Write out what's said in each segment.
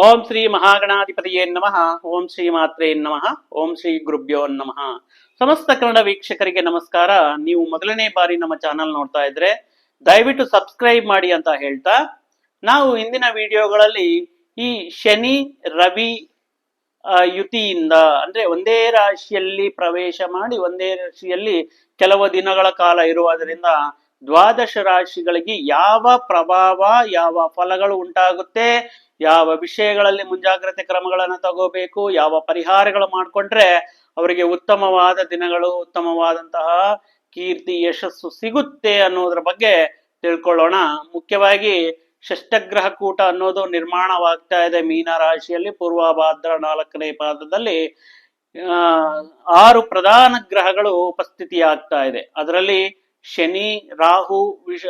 ಓಂ ಶ್ರೀ ಮಹಾಗಣಾಧಿಪತಿಯೇ ನಮಃ. ಓಂ ಶ್ರೀ ಮಾತ್ರೇ ನಮಃ. ಓಂ ಶ್ರೀ ಗುರುಭ್ಯೋ ನಮಃ. ಸಮಸ್ತ ಕನ್ನಡ ವೀಕ್ಷಕರಿಗೆ ನಮಸ್ಕಾರ. ನೀವು ಮೊದಲನೇ ಬಾರಿ ನಮ್ಮ ಚಾನಲ್ ನೋಡ್ತಾ ಇದ್ರೆ ದಯವಿಟ್ಟು ಸಬ್ಸ್ಕ್ರೈಬ್ ಮಾಡಿ ಅಂತ ಹೇಳ್ತಾ, ನಾವು ಇಂದಿನ ವಿಡಿಯೋಗಳಲ್ಲಿ ಈ ಶನಿ, ರವಿ ಯುತಿಯಿಂದ ಅಂದ್ರೆ ಒಂದೇ ರಾಶಿಯಲ್ಲಿ ಪ್ರವೇಶ ಮಾಡಿ ಒಂದೇ ರಾಶಿಯಲ್ಲಿ ಕೆಲವು ದಿನಗಳ ಕಾಲ ಇರುವುದರಿಂದ ದ್ವಾದಶ ರಾಶಿಗಳಿಗೆ ಯಾವ ಪ್ರಭಾವ, ಯಾವ ಫಲಗಳು ಉಂಟಾಗುತ್ತೆ? ಯಾವ ವಿಷಯಗಳಲ್ಲಿ ಮುಂಜಾಗ್ರತೆ ಕ್ರಮಗಳನ್ನು ತಗೋಬೇಕು, ಯಾವ ಪರಿಹಾರಗಳು ಮಾಡಿಕೊಂಡ್ರೆ ಅವರಿಗೆ ಉತ್ತಮವಾದ ದಿನಗಳು, ಉತ್ತಮವಾದಂತಹ ಕೀರ್ತಿ, ಯಶಸ್ಸು ಸಿಗುತ್ತೆ ಅನ್ನೋದ್ರ ಬಗ್ಗೆ ತಿಳ್ಕೊಳ್ಳೋಣ. ಮುಖ್ಯವಾಗಿ ಷಷ್ಟಗ್ರಹ ಕೂಟ ಅನ್ನೋದು ನಿರ್ಮಾಣವಾಗ್ತಾ ಇದೆ. ಮೀನ ರಾಶಿಯಲ್ಲಿ ಪೂರ್ವಭಾದ್ರ ನಾಲ್ಕನೇ ಪಾದದಲ್ಲಿ ಆರು ಪ್ರಧಾನ ಗ್ರಹಗಳು ಉಪಸ್ಥಿತಿಯಾಗ್ತಾ ಇದೆ. ಅದರಲ್ಲಿ ಶನಿ, ರಾಹು, ವಿಷ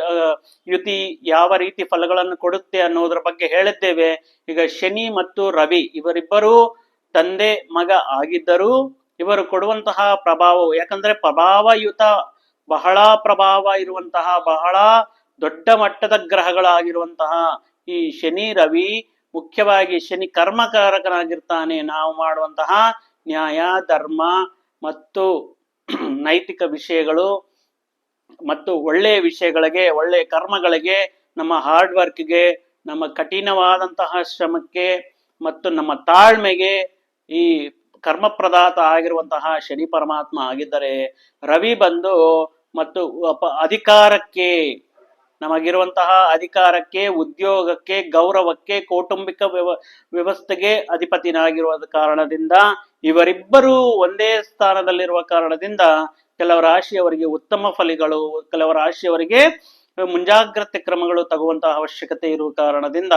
ಯುತಿ ಯಾವ ರೀತಿ ಫಲಗಳನ್ನು ಕೊಡುತ್ತೆ ಅನ್ನೋದ್ರ ಬಗ್ಗೆ ಹೇಳಿದ್ದೇವೆ. ಈಗ ಶನಿ ಮತ್ತು ರವಿ ಇವರಿಬ್ಬರು ತಂದೆ, ಮಗ ಆಗಿದ್ದರೂ ಇವರು ಕೊಡುವಂತಹ ಪ್ರಭಾವವು ಯಾಕಂದ್ರೆ ಪ್ರಭಾವಯುತ, ಬಹಳ ಪ್ರಭಾವ ಇರುವಂತಹ, ಬಹಳ ದೊಡ್ಡ ಮಟ್ಟದ ಗ್ರಹಗಳಾಗಿರುವಂತಹ ಈ ಶನಿ, ರವಿ ಮುಖ್ಯವಾಗಿ ಶನಿ ಕರ್ಮಕಾರಕನಾಗಿರ್ತಾನೆ. ನಾವು ಮಾಡುವಂತಹ ನ್ಯಾಯ, ಧರ್ಮ ಮತ್ತು ನೈತಿಕ ವಿಷಯಗಳು ಮತ್ತು ಒಳ್ಳೆಯ ವಿಷಯಗಳಿಗೆ ಒಳ್ಳೆಯ ಕರ್ಮಗಳಿಗೆ, ನಮ್ಮ ಹಾರ್ಡ್ ವರ್ಕ್ಗೆ ನಮ್ಮ ಕಠಿಣವಾದಂತಹ ಶ್ರಮಕ್ಕೆ ಮತ್ತು ನಮ್ಮ ತಾಳ್ಮೆಗೆ ಈ ಕರ್ಮಪ್ರದಾತ ಆಗಿರುವಂತಹ ಶನಿ ಪರಮಾತ್ಮ ಆಗಿದ್ದರೆ ರವಿ ಬಂದು ಮತ್ತು ಅಧಿಕಾರಕ್ಕೆ, ನಮಗಿರುವಂತಹ ಅಧಿಕಾರಕ್ಕೆ, ಉದ್ಯೋಗಕ್ಕೆ, ಗೌರವಕ್ಕೆ, ಕೌಟುಂಬಿಕ ವ್ಯವ ವ್ಯವಸ್ಥೆಗೆ ಅಧಿಪತಿನಾಗಿರುವ ಕಾರಣದಿಂದ, ಇವರಿಬ್ಬರೂ ಒಂದೇ ಸ್ಥಾನದಲ್ಲಿರುವ ಕಾರಣದಿಂದ ಕೆಲವು ರಾಶಿಯವರಿಗೆ ಉತ್ತಮ ಫಲಿಗಳು, ಕೆಲವು ರಾಶಿಯವರಿಗೆ ಮುಂಜಾಗ್ರತೆ ಕ್ರಮಗಳು ತಗುವಂತಹ ಅವಶ್ಯಕತೆ ಇರುವ ಕಾರಣದಿಂದ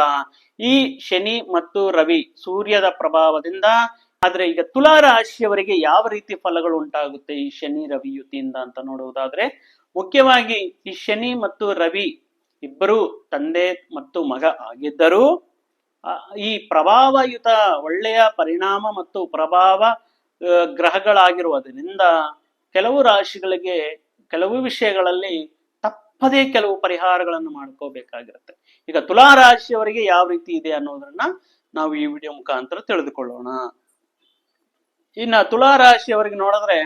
ಈ ಶನಿ ಮತ್ತು ರವಿ ಸೂರ್ಯದ ಪ್ರಭಾವದಿಂದ, ಆದ್ರೆ ಈಗ ತುಲಾ ರಾಶಿಯವರಿಗೆ ಯಾವ ರೀತಿ ಫಲಗಳು ಉಂಟಾಗುತ್ತೆ ಈ ಶನಿ ರವಿ ಯುತಿಯಿಂದ ಅಂತ ನೋಡುವುದಾದ್ರೆ, ಮುಖ್ಯವಾಗಿ ಈ ಶನಿ ಮತ್ತು ರವಿ ಇಬ್ಬರು ತಂದೆ ಮತ್ತು ಮಗ ಆಗಿದ್ದರೂ ಈ ಪ್ರಭಾವಯುತ ಒಳ್ಳೆಯ ಪರಿಣಾಮ ಮತ್ತು ಪ್ರಭಾವ ಗ್ರಹಗಳಾಗಿರುವುದರಿಂದ ಕೆಲವು ರಾಶಿಗಳಿಗೆ ಕೆಲವು ವಿಷಯಗಳಲ್ಲಿ ತಪ್ಪದೇ ಕೆಲವು ಪರಿಹಾರಗಳನ್ನು ಮಾಡ್ಕೋಬೇಕಾಗಿರುತ್ತೆ. ಈಗ ತುಲಾ ರಾಶಿಯವರಿಗೆ ಯಾವ ರೀತಿ ಇದೆ ಅನ್ನೋದನ್ನ ನಾವು ಈ ವಿಡಿಯೋ ಮುಖಾಂತರ ತಿಳಿದುಕೊಳ್ಳೋಣ. ಇನ್ನ ತುಲಾ ರಾಶಿಯವರಿಗೆ ನೋಡಿದ್ರೆ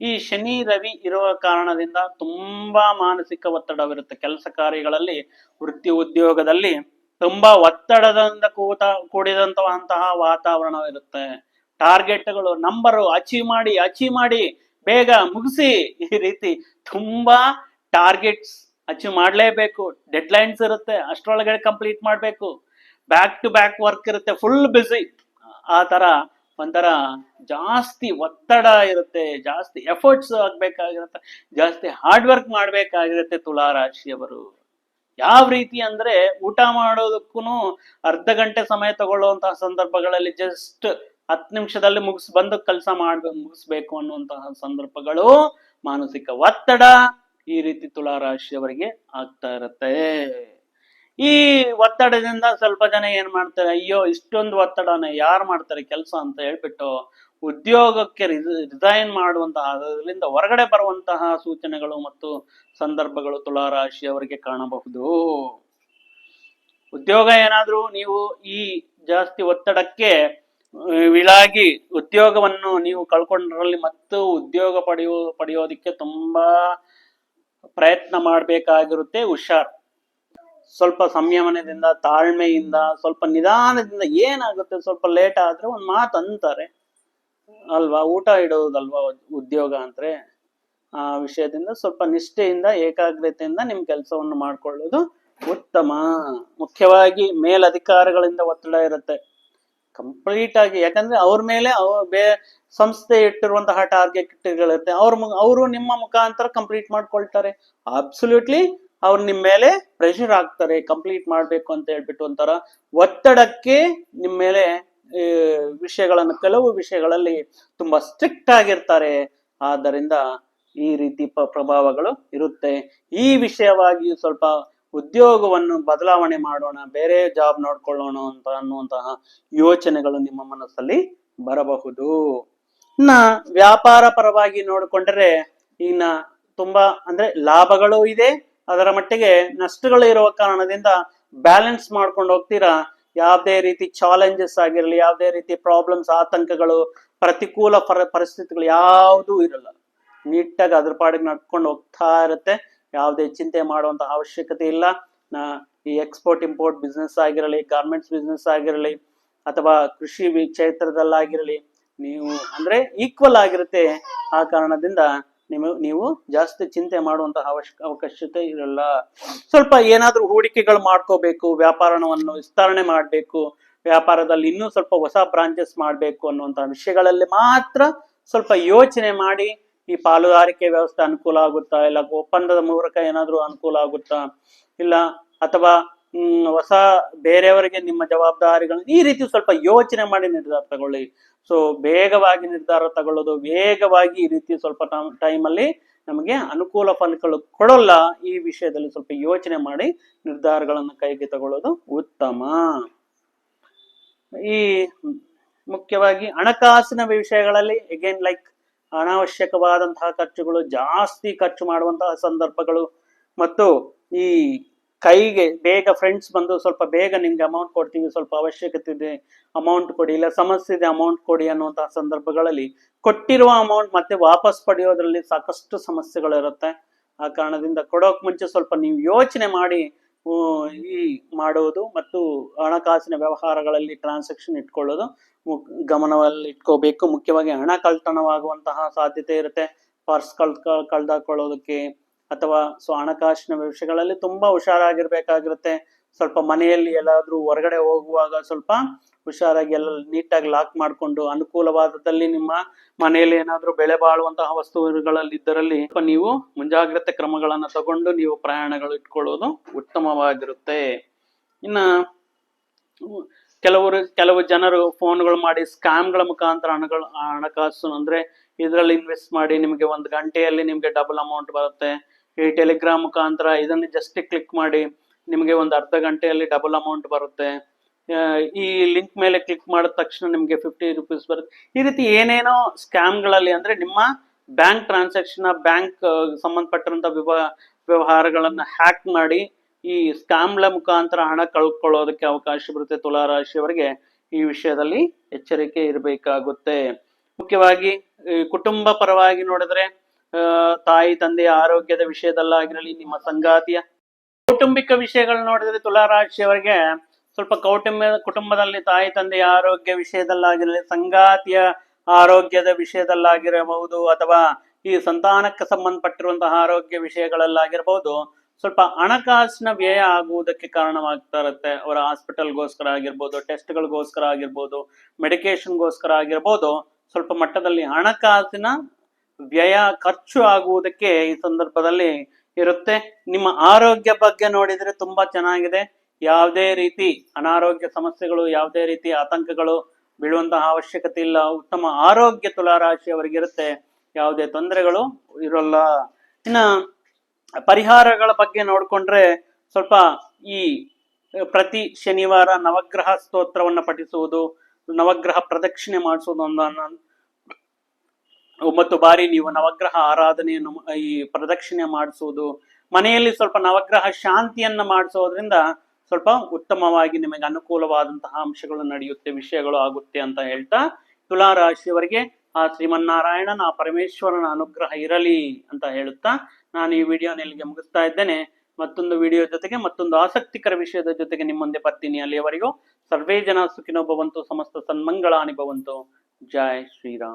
ಈ ಶನಿ ರವಿ ಇರುವ ಕಾರಣದಿಂದ ತುಂಬಾ ಮಾನಸಿಕ ಒತ್ತಡವಿರುತ್ತೆ. ಕೆಲಸ ಕಾರ್ಯಗಳಲ್ಲಿ, ವೃತ್ತಿ ಉದ್ಯೋಗದಲ್ಲಿ ತುಂಬಾ ಒತ್ತಡದಿಂದ ಕೂತ, ಕೂಡಿದಂತಹ ವಾತಾವರಣವಿರುತ್ತೆ. ಟಾರ್ಗೆಟ್ಗಳು ನಂಬರು ಅಚೀವ್ ಮಾಡಿ ಅಚೀವ್ ಮಾಡಿ ಬೇಗ ಮುಗಿಸಿ ಈ ರೀತಿ ತುಂಬಾ ಟಾರ್ಗೆಟ್ಸ್ ಅಚೀವ್ ಮಾಡಲೇಬೇಕು. ಡೆಡ್ ಲೈನ್ಸ್ ಇರುತ್ತೆ, ಅಷ್ಟರೊಳಗಡೆ ಕಂಪ್ಲೀಟ್ ಮಾಡಬೇಕು. ಬ್ಯಾಕ್ ಟು ಬ್ಯಾಕ್ ವರ್ಕ್ ಇರುತ್ತೆ ಫುಲ್ ಬ್ಯುಸಿ ಆ ತರ ಒಂಥರ ಜಾಸ್ತಿ ಒತ್ತಡ ಇರುತ್ತೆ, ಜಾಸ್ತಿ ಎಫರ್ಟ್ಸ್ ಆಗ್ಬೇಕಾಗಿರುತ್ತೆ, ಜಾಸ್ತಿ ಹಾರ್ಡ್ ವರ್ಕ್ ಮಾಡ್ಬೇಕಾಗಿರುತ್ತೆ ತುಲಾ ರಾಶಿಯವರು ಯಾವ ರೀತಿ ಅಂದ್ರೆ ಊಟ ಮಾಡೋದಕ್ಕೂ ಅರ್ಧ ಗಂಟೆ ಸಮಯ ತಗೊಳ್ಳುವಂತಹ ಸಂದರ್ಭಗಳಲ್ಲಿ ಜಸ್ಟ್ ಹತ್ತು ನಿಮಿಷದಲ್ಲಿ ಮುಗಿಸ್, ಬಂದು ಕೆಲಸ ಮಾಡ್ಬೇಕು ಮುಗಿಸ್ಬೇಕು ಅನ್ನುವಂತಹ ಸಂದರ್ಭಗಳು ಮಾನಸಿಕ ಒತ್ತಡ ಈ ರೀತಿ ತುಲಾ ರಾಶಿಯವರಿಗೆ ಆಗ್ತಾ ಇರುತ್ತೆ. ಈ ಒತ್ತಡದಿಂದ ಸ್ವಲ್ಪ ಜನ ಏನ್ ಮಾಡ್ತಾರೆ, ಅಯ್ಯೋ ಇಷ್ಟೊಂದು ಒತ್ತಡನ ಯಾರು ಮಾಡ್ತಾರೆ ಕೆಲಸ ಅಂತ ಹೇಳ್ಬಿಟ್ಟು ಉದ್ಯೋಗಕ್ಕೆ ರಿಸೈನ್ ಮಾಡುವಂತಹ ಅದರಿಂದ ಹೊರಗಡೆ ಬರುವಂತಹ ಸೂಚನೆಗಳು ಮತ್ತು ಸಂದರ್ಭಗಳು ತುಲಾ ರಾಶಿಯವರಿಗೆ ಕಾಣಬಹುದು. ಉದ್ಯೋಗ ಏನಾದ್ರೂ ನೀವು ಈ ಜಾಸ್ತಿ ಒತ್ತಡಕ್ಕೆ ವಿಳಾಗಿ ಉದ್ಯೋಗವನ್ನು ನೀವು ಕಳ್ಕೊಂಡ್ರಲ್ಲಿ ಮತ್ತು ಉದ್ಯೋಗ ಪಡೆಯೋ, ಪಡೆಯೋದಿಕ್ಕೆ ತುಂಬಾ ಪ್ರಯತ್ನ ಮಾಡಬೇಕಾಗಿರುತ್ತೆ. ಹುಷಾರ್. ಸ್ವಲ್ಪ ಸಂಯಮನದಿಂದ, ತಾಳ್ಮೆಯಿಂದ, ಸ್ವಲ್ಪ ನಿಧಾನದಿಂದ ಏನಾಗುತ್ತೆ, ಸ್ವಲ್ಪ ಲೇಟ್ ಆದ್ರೆ ಒಂದ್ ಮಾತು ಅಂತಾರೆ. ಅಲ್ವಾ? ಊಟ ಇಡೋದಲ್ವಾ ಉದ್ಯೋಗ ಅಂದ್ರೆ? ಆ ವಿಷಯದಿಂದ ಸ್ವಲ್ಪ ನಿಷ್ಠೆಯಿಂದ, ಏಕಾಗ್ರತೆಯಿಂದ ನಿಮ್ ಕೆಲಸವನ್ನು ಮಾಡ್ಕೊಳ್ಳೋದು ಉತ್ತಮ. ಮುಖ್ಯವಾಗಿ ಮೇಲಧಿಕಾರಿಗಳಿಂದ ಒತ್ತಡ ಇರುತ್ತೆ. ಕಂಪ್ಲೀಟ್ ಆಗಿ ಯಾಕಂದ್ರೆ ಅವ್ರ ಮೇಲೆ ಬೇ, ಸಂಸ್ಥೆ ಇಟ್ಟಿರುವಂತಹ ಟಾರ್ಗೆಟ್ಗಳಿರುತ್ತೆ ಅವ್ರ ಅವರು ನಿಮ್ಮ ಮುಖಾಂತರ ಕಂಪ್ಲೀಟ್ ಮಾಡ್ಕೊಳ್ತಾರೆ. ಅಬ್ಸಲ್ಯೂಟ್ಲಿ ಅವ್ರು ನಿಮ್ಮ ಮೇಲೆ ಪ್ರೆಷರ್ ಆಗ್ತಾರೆ ಕಂಪ್ಲೀಟ್ ಮಾಡ್ಬೇಕು ಅಂತ ಹೇಳ್ಬಿಟ್ಟು ಒಂಥರ ಒತ್ತಡಕ್ಕೆ ನಿಮ್ಮ ಮೇಲೆ ವಿಷಯಗಳನ್ನು, ಕೆಲವು ವಿಷಯಗಳಲ್ಲಿ ತುಂಬಾ ಸ್ಟ್ರಿಕ್ಟ್ ಆಗಿರ್ತಾರೆ. ಆದ್ದರಿಂದ ಈ ರೀತಿ ಪ್ರಭಾವಗಳು ಇರುತ್ತೆ. ಈ ವಿಷಯವಾಗಿ ಸ್ವಲ್ಪ ಉದ್ಯೋಗವನ್ನು ಬದಲಾವಣೆ ಮಾಡೋಣ, ಬೇರೆ ಜಾಬ್ ನೋಡ್ಕೊಳ್ಳೋಣ ಅಂತ ಅನ್ನುವಂತಹ ಯೋಚನೆಗಳು ನಿಮ್ಮ ಮನಸ್ಸಲ್ಲಿ ಬರಬಹುದು. ಇನ್ನ ವ್ಯಾಪಾರ ಪರವಾಗಿ ನೋಡಿಕೊಂಡರೆ ಇನ್ನ ತುಂಬಾ ಅಂದ್ರೆ ಲಾಭಗಳು ಇದೆ, ಅದರ ಮಟ್ಟಿಗೆ ನಷ್ಟಗಳು ಇರುವ ಕಾರಣದಿಂದ ಬ್ಯಾಲೆನ್ಸ್ ಮಾಡ್ಕೊಂಡು ಹೋಗ್ತೀರಾ? ಯಾವುದೇ ರೀತಿ ಚಾಲೆಂಜಸ್ ಆಗಿರಲಿ, ಯಾವುದೇ ರೀತಿ ಪ್ರಾಬ್ಲಮ್ಸ್ ಆತಂಕಗಳು, ಪ್ರತಿಕೂಲ ಪರ, ಪರಿಸ್ಥಿತಿಗಳು ಯಾವುದೂ ಇರಲ್ಲ. ನೀಟಾಗಿ ಅದ್ರ ಪಾಡಿಗೆ ನಡ್ಕೊಂಡು ಹೋಗ್ತಾ ಇರುತ್ತೆ. ಯಾವುದೇ ಚಿಂತೆ ಮಾಡುವಂತ ಅವಶ್ಯಕತೆ ಇಲ್ಲ. ಈ ಎಕ್ಸ್ಪೋರ್ಟ್ ಇಂಪೋರ್ಟ್ ಬಿಸ್ನೆಸ್ ಆಗಿರಲಿ ಗಾರ್ಮೆಂಟ್ಸ್ ಬಿಸ್ನೆಸ್ ಆಗಿರಲಿ, ಅಥವಾ ಕೃಷಿ ಕ್ಷೇತ್ರದಲ್ಲಾಗಿರಲಿ, ನೀವು ಅಂದ್ರೆ ಈಕ್ವಲ್ ಆಗಿರುತ್ತೆ ಆ ಕಾರಣದಿಂದ ನೀವು ನೀವು ಜಾಸ್ತಿ ಚಿಂತೆ ಮಾಡುವಂತಹ ಅವಶ್ಯ ಅವಕಾಶತೆ ಇರಲ್ಲ. ಸ್ವಲ್ಪ ಏನಾದ್ರೂ ಹೂಡಿಕೆಗಳು ಮಾಡ್ಕೋಬೇಕು, ವ್ಯಾಪಾರವನ್ನು ವಿಸ್ತರಣೆ ಮಾಡಬೇಕು, ವ್ಯಾಪಾರದಲ್ಲಿ ಇನ್ನೂ ಸ್ವಲ್ಪ ಹೊಸ ಬ್ರಾಂಚಸ್ ಮಾಡಬೇಕು ಅನ್ನುವಂತಹ ವಿಷಯಗಳಲ್ಲಿ ಮಾತ್ರ ಸ್ವಲ್ಪ ಯೋಚನೆ ಮಾಡಿ ಈ ಪಾಲುದಾರಿಕೆ ವ್ಯವಸ್ಥೆ ಅನುಕೂಲ ಆಗುತ್ತಾ ಇಲ್ಲ? ಒಪ್ಪಂದದ ಮೂಲಕ ಏನಾದರೂ ಅನುಕೂಲ ಆಗುತ್ತಾ ಇಲ್ಲ? ಅಥವಾ ಹೊಸ ಬೇರೆಯವರಿಗೆ ನಿಮ್ಮ ಜವಾಬ್ದಾರಿಗಳನ್ನು ಈ ರೀತಿ ಸ್ವಲ್ಪ ಯೋಚನೆ ಮಾಡಿ ನಿರ್ಧಾರ ತಗೊಳ್ಳಿ. ಸೊ ಬೇಗವಾಗಿ ನಿರ್ಧಾರ ತಗೊಳ್ಳೋದು, ವೇಗವಾಗಿ ಈ ರೀತಿ ಸ್ವಲ್ಪ ಟೈಮಲ್ಲಿ ನಮಗೆ ಅನುಕೂಲ ಫಲಗಳು ಕೊಡೋಲ್ಲ, ಈ ವಿಷಯದಲ್ಲಿ ಸ್ವಲ್ಪ ಯೋಚನೆ ಮಾಡಿ ನಿರ್ಧಾರಗಳನ್ನು ಕೈಗೆ ತಗೊಳ್ಳೋದು ಉತ್ತಮ. ಈ, ಮುಖ್ಯವಾಗಿ ಹಣಕಾಸಿನ ವಿಷಯಗಳಲ್ಲಿ ಅಗೇನ್ ಲೈಕ್ ಅನಾವಶ್ಯಕವಾದಂತಹ ಖರ್ಚುಗಳು, ಜಾಸ್ತಿ ಖರ್ಚು ಮಾಡುವಂತಹ ಸಂದರ್ಭಗಳು. ಮತ್ತು ಈ ಕೈಗೆ ಬೇಗ ಫ್ರೆಂಡ್ಸ್ ಬಂದು ಸ್ವಲ್ಪ ಬೇಗ ನಿಮ್ಗೆ ಅಮೌಂಟ್ ಕೊಡ್ತೀವಿ, ಸ್ವಲ್ಪ ಅವಶ್ಯಕತೆ ಇದೆ ಅಮೌಂಟ್ ಕೊಡಿ, ಇಲ್ಲ ಸಮಸ್ಯೆ ಇದೆ ಅಮೌಂಟ್ ಕೊಡಿ ಅನ್ನುವಂತಹ ಸಂದರ್ಭಗಳಲ್ಲಿ ಕೊಟ್ಟಿರುವ ಅಮೌಂಟ್ ಮತ್ತೆ ವಾಪಸ್ ಪಡೆಯೋದ್ರಲ್ಲಿ ಸಾಕಷ್ಟು ಸಮಸ್ಯೆಗಳಿರುತ್ತೆ ಆ ಕಾರಣದಿಂದ ಕೊಡೋಕ್ ಮುಂಚೆ ಸ್ವಲ್ಪ ನೀವು ಯೋಚನೆ ಮಾಡಿ ಈ ಮಾಡುವುದು ಮತ್ತು ಹಣಕಾಸಿನ ವ್ಯವಹಾರಗಳಲ್ಲಿ ಟ್ರಾನ್ಸಾಕ್ಷನ್ ಇಟ್ಕೊಳ್ಳೋದು ಗಮನದಲ್ಲಿ ಇಟ್ಕೋಬೇಕು. ಮುಖ್ಯವಾಗಿ ಹಣ ಕಳ್ತನವಾಗುವಂತಹ ಸಾಧ್ಯತೆ ಇರುತ್ತೆ. ಪರ್ಸ್ ಕಳ್ ಕಳ್ದಾಕೊಳ್ಳೋದಕ್ಕೆ ಅಥವಾ ಸೊ ಹಣಕಾಸಿನ ವಿಷಯಗಳಲ್ಲಿ ತುಂಬಾ ಹುಷಾರಾಗಿರ್ಬೇಕಾಗಿರುತ್ತೆ. ಸ್ವಲ್ಪ ಮನೆಯಲ್ಲಿ ಎಲ್ಲಾದ್ರೂ ಹೊರಗಡೆ ಹೋಗುವಾಗ ಸ್ವಲ್ಪ ಹುಷಾರಾಗಿ ಎಲ್ಲ ನೀಟಾಗಿ ಲಾಕ್ ಮಾಡಿಕೊಂಡು ಅನುಕೂಲವಾದದಲ್ಲಿ ನಿಮ್ಮ ಮನೆಯಲ್ಲಿ ಏನಾದರೂ ಬೆಳೆ ಬಾಳುವಂತಹ ವಸ್ತುಗಳಲ್ಲಿ ಇದ್ದರಲ್ಲಿ ಸ್ವಲ್ಪ ನೀವು ಮುಂಜಾಗ್ರತೆ ಕ್ರಮಗಳನ್ನ ತಗೊಂಡು ನೀವು ಪ್ರಯಾಣಗಳು ಇಟ್ಕೊಳ್ಳೋದು ಉತ್ತಮವಾಗಿರುತ್ತೆ. ಇನ್ನ ಕೆಲವರು, ಕೆಲವು ಜನರು ಫೋನ್ಗಳು ಮಾಡಿ ಸ್ಕ್ಯಾಮ್ಗಳ ಮುಖಾಂತರ ಹಣಗಳು ಹಣಕಾಸು ಅಂದ್ರೆ ಇದರಲ್ಲಿ ಇನ್ವೆಸ್ಟ್ ಮಾಡಿ ನಿಮಗೆ ಒಂದು ಗಂಟೆಯಲ್ಲಿ ನಿಮಗೆ ಡಬಲ್ ಅಮೌಂಟ್ ಬರುತ್ತೆ. ಈ ಟೆಲಿಗ್ರಾಮ್ ಮುಖಾಂತರ ಇದನ್ನು ಜಸ್ಟ್ ಕ್ಲಿಕ್ ಮಾಡಿ ನಿಮಗೆ ಒಂದು ಅರ್ಧ ಗಂಟೆಯಲ್ಲಿ ಡಬಲ್ ಅಮೌಂಟ್ ಬರುತ್ತೆ. ಈ ಲಿಂಕ್ ಮೇಲೆ ಕ್ಲಿಕ್ ಮಾಡಿದ ತಕ್ಷಣ ನಿಮಗೆ ಫಿಫ್ಟಿ ರುಪೀಸ್ ಬರುತ್ತೆ. ಈ ರೀತಿ ಏನೇನೋ ಸ್ಕ್ಯಾಮ್ಗಳಲ್ಲಿ ಅಂದರೆ ನಿಮ್ಮ ಬ್ಯಾಂಕ್ ಟ್ರಾನ್ಸಾಕ್ಷನ್ ಬ್ಯಾಂಕ್ ಸಂಬಂಧಪಟ್ಟಂಥ ವಿವ ವ್ಯವಹಾರಗಳನ್ನು ಹ್ಯಾಕ್ ಮಾಡಿ ಈ ಸ್ಕ್ಯಾಮ್ಗಳ ಮುಖಾಂತರ ಹಣ ಕಳ್ಕೊಳ್ಳೋದಕ್ಕೆ ಅವಕಾಶ ಬರುತ್ತೆ ತುಲಾ ರಾಶಿಯವರಿಗೆ. ಈ ವಿಷಯದಲ್ಲಿ ಎಚ್ಚರಿಕೆ ಇರಬೇಕಾಗುತ್ತೆ. ಮುಖ್ಯವಾಗಿ ಕುಟುಂಬ ಪರವಾಗಿ ನೋಡಿದ್ರೆ ತಾಯಿ ತಂದೆಯ ಆರೋಗ್ಯದ ವಿಷಯದಲ್ಲಾಗಿರಲಿ, ನಿಮ್ಮ ಸಂಗಾತಿಯ, ಕೌಟುಂಬಿಕ ವಿಷಯಗಳು ನೋಡಿದ್ರೆ ತುಲಾ ರಾಶಿಯವರಿಗೆ ಸ್ವಲ್ಪ ಕೌಟುಂಬ, ಕುಟುಂಬದಲ್ಲಿ ತಾಯಿ ತಂದೆಯ ಆರೋಗ್ಯ ವಿಷಯದಲ್ಲಾಗಿರಲಿ, ಸಂಗಾತಿಯ ಆರೋಗ್ಯದ ವಿಷಯದಲ್ಲಾಗಿರಬಹುದು, ಅಥವಾ ಈ ಸಂತಾನಕ್ಕೆ ಸಂಬಂಧಪಟ್ಟಿರುವಂತಹ ಆರೋಗ್ಯ ವಿಷಯಗಳಲ್ಲಾಗಿರಬಹುದು, ಸ್ವಲ್ಪ ಹಣಕಾಸಿನ ವ್ಯಯ ಆಗುವುದಕ್ಕೆ ಕಾರಣವಾಗ್ತಾ ಇರುತ್ತೆ. ಅವರ ಹಾಸ್ಪಿಟಲ್ಗೋಸ್ಕರ ಆಗಿರ್ಬೋದು, ಟೆಸ್ಟ್ಗಳಿಗೋಸ್ಕರ ಆಗಿರ್ಬೋದು ಮೆಡಿಕೇಶನ್ಗೋಸ್ಕರ ಆಗಿರ್ಬೋದು, ಸ್ವಲ್ಪ ಮಟ್ಟದಲ್ಲಿ ಹಣಕಾಸಿನ ವ್ಯಯ, ಖರ್ಚು ಆಗುವುದಕ್ಕೆ ಈ ಸಂದರ್ಭದಲ್ಲಿ ಇರುತ್ತೆ. ನಿಮ್ಮ ಆರೋಗ್ಯ ಬಗ್ಗೆ ನೋಡಿದರೆ ತುಂಬಾ ಚೆನ್ನಾಗಿದೆ. ಯಾವುದೇ ರೀತಿ ಅನಾರೋಗ್ಯ ಸಮಸ್ಯೆಗಳು, ಯಾವುದೇ ರೀತಿ ಆತಂಕಗಳು ಬೀಳುವಂತಹ ಅವಶ್ಯಕತೆ ಇಲ್ಲ. ಉತ್ತಮ ಆರೋಗ್ಯ ತುಲಾರಾಶಿಯವರಿಗಿರುತ್ತೆ ಯಾವುದೇ ತೊಂದರೆಗಳು ಇರೋಲ್ಲ. ಇನ್ನ ಪರಿಹಾರಗಳ ಬಗ್ಗೆ ನೋಡ್ಕೊಂಡ್ರೆ ಸ್ವಲ್ಪ ಈ ಪ್ರತಿ ಶನಿವಾರ ನವಗ್ರಹ ಸ್ತೋತ್ರವನ್ನು ಪಠಿಸುವುದು, ನವಗ್ರಹ ಪ್ರದಕ್ಷಿಣೆ ಮಾಡಿಸುವುದು ಒಂದು ಒಂಬತ್ತು ಬಾರಿ ನೀವು ನವಗ್ರಹ ಆರಾಧನೆಯನ್ನು ಈ ಪ್ರದಕ್ಷಿಣೆ ಮಾಡಿಸುವುದು ಮನೆಯಲ್ಲಿ ಸ್ವಲ್ಪ ನವಗ್ರಹ ಶಾಂತಿಯನ್ನ ಮಾಡಿಸೋದ್ರಿಂದ ಸ್ವಲ್ಪ ಉತ್ತಮವಾಗಿ ನಿಮಗೆ ಅನುಕೂಲವಾದಂತಹ ಅಂಶಗಳು ನಡೆಯುತ್ತೆ, ವಿಷಯಗಳು ಆಗುತ್ತೆ ಅಂತ ಹೇಳ್ತಾ ತುಲಾ ರಾಶಿಯವರಿಗೆ ಆ ಶ್ರೀಮನ್ನಾರಾಯಣನ, ಆ ಪರಮೇಶ್ವರನ ಅನುಗ್ರಹ ಇರಲಿ ಅಂತ ಹೇಳುತ್ತಾ ನಾನು ಈ ವಿಡಿಯೋನ ಇಲ್ಲಿಗೆ ಮುಗಿಸ್ತಾ ಇದ್ದೇನೆ. ಮತ್ತೊಂದು ವಿಡಿಯೋ ಜೊತೆಗೆ ಮತ್ತೊಂದು ಆಸಕ್ತಿಕರ ವಿಷಯದ ಜೊತೆಗೆ ನಿಮ್ಮ ಮುಂದೆ ಬರ್ತೀನಿ ಅಲ್ಲಿಯವರೆಗೂ. ಸರ್ವೇ ಜನ ಸುಖಿನೋ ಭವಂತು, ಸಮಸ್ತ ಸನ್ಮಂಗಳಾನಿ ಭವಂತು. ಜೈ ಶ್ರೀರಾಮ್.